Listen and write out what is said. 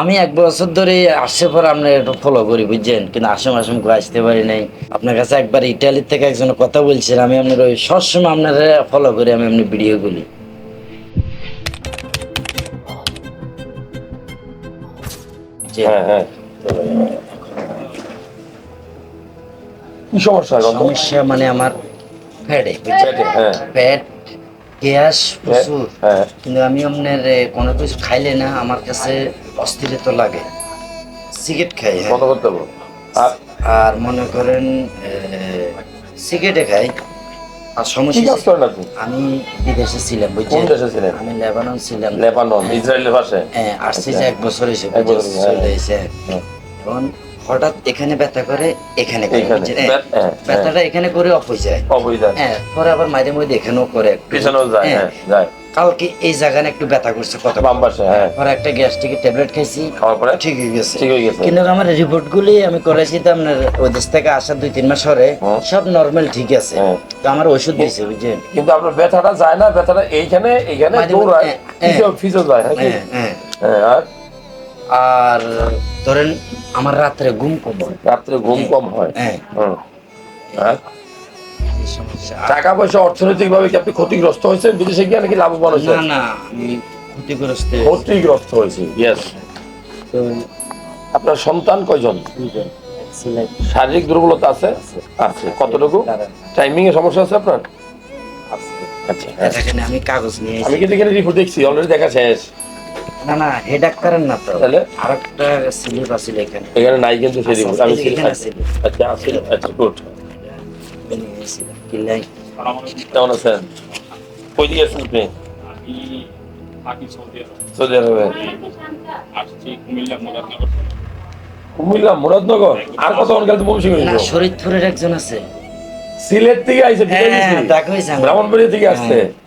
আমি এক বছর ধরে আসছে পর আপনার একটু ফলো করি বুঝছেন? কিন্তু আসম আসম করে আসতে পারি নাই। আপনার কাছে একবার ইটালির থেকে একজন কথা বলছেন আমি আপনার ওই সবসময় আপনার ফলো করি আমি এমনি ভিডিওগুলি। হ্যাঁ হ্যাঁ। কি সমস্যা? সমস্যা মানে আমার ফ্যাটে হ্যাঁ। পেট গ্যাস প্রচুর। হ্যাঁ কিন্তু আমি আপনার কোনো কিছু খাইলে না আমার কাছে অস্থিরতা লাগে। সিগারেট খাই হ্যাঁ। আর মনে করেন সিগারেটে খাই। আর সমস্যা আমি বিদেশে ছিলাম বুঝছেন? আমি লেবানন ছিলাম। লেবানন ইসরায়েলের পাশে? হ্যাঁ আসছি যে এক বছর হ্যাঁ। চলে এসে। হ্যাঁ। এখন হঠাৎ এখানে ব্যথা করে এখানে? হ্যাঁ, ব্যথা- হ্যাঁ, ব্যথাটা এখানে করে অফ হয়ে যায়। হ্যাঁ পরে আবার মাঝে মধ্যে এখানেও করে পিছনেও যায় হ্যাঁ, যায়। কালকে এই জায়গায় একটু ব্যথা করছে কত বাম পাশে হ্যাঁ। পরে একটা গ্যাস্ট্রিকের ট্যাবলেট খাইছি খাওয়ার পরে? ঠিক হয়ে গেছে। ঠিক হয়ে গেছে। কিন্তু আমার রিপোর্ট গুলি আমি করেছি তো আপনার ওই দেশ থেকে আসা দুই তিন মাস পরে সব নর্মাল ঠিক আছে। তো আমার ওষুধ দিয়েছে বুঝছেন? কিন্তু আপনার ব্যথাটা যায় না ব্যথাটা এইখানে এইখানে দৌড়ায় ফিসেও যায় হ্যাঁ। হ্যাঁ আর? আর ধরেন আমার রাত্রে ঘুম কম হয়। রাত্রে ঘুম কম হয়। হ্যাঁ। সমস্যা। টাকা পয়সা অর্থনৈতিক ভাবে কি আপনি ক্ষতিগ্রস্ত হয়েছেন? বিদেশে গিয়ে নাকি লাভবান না হয়েছেন? না আমি ক্ষতিগ্রস্ত ক্ষতিগ্রস্ত হয়েছি ইয়েস আপনার সন্তান কয়জন? শারীরিক দুর্বলতা আছে? আছে। কতটুকু? টাইমিং এ সমস্যা আছে আপনার? আচ্ছা। হ্যাঁ। আমি কাগজ নিয়ে আমি কিন্তু এখানে রিপোর্ট দেখছি অলরেডি দেখা শেষ। না না হে ডাক্তারের না তো। তাহলে? আরেকটা স্লিপ আছে এখানে। এখানে নাই কিন্তু আমি আচ্ছা, আছে। আচ্ছা আছে আচ্ছা গুড আমি নিয়ে কিলাই কেমন আছেন? কই দিকে আছেন আপনি? সৌদি আরবে। কুমিল্লা মুরাদনগর। আর কত অন গেল তো বংশী না শরীরপুরের একজন আছে। সিলেট থেকে আইছে হ্যাঁ। ব্রাহ্মণবাড়িয়া থেকে আসছে। হ্যাঁ।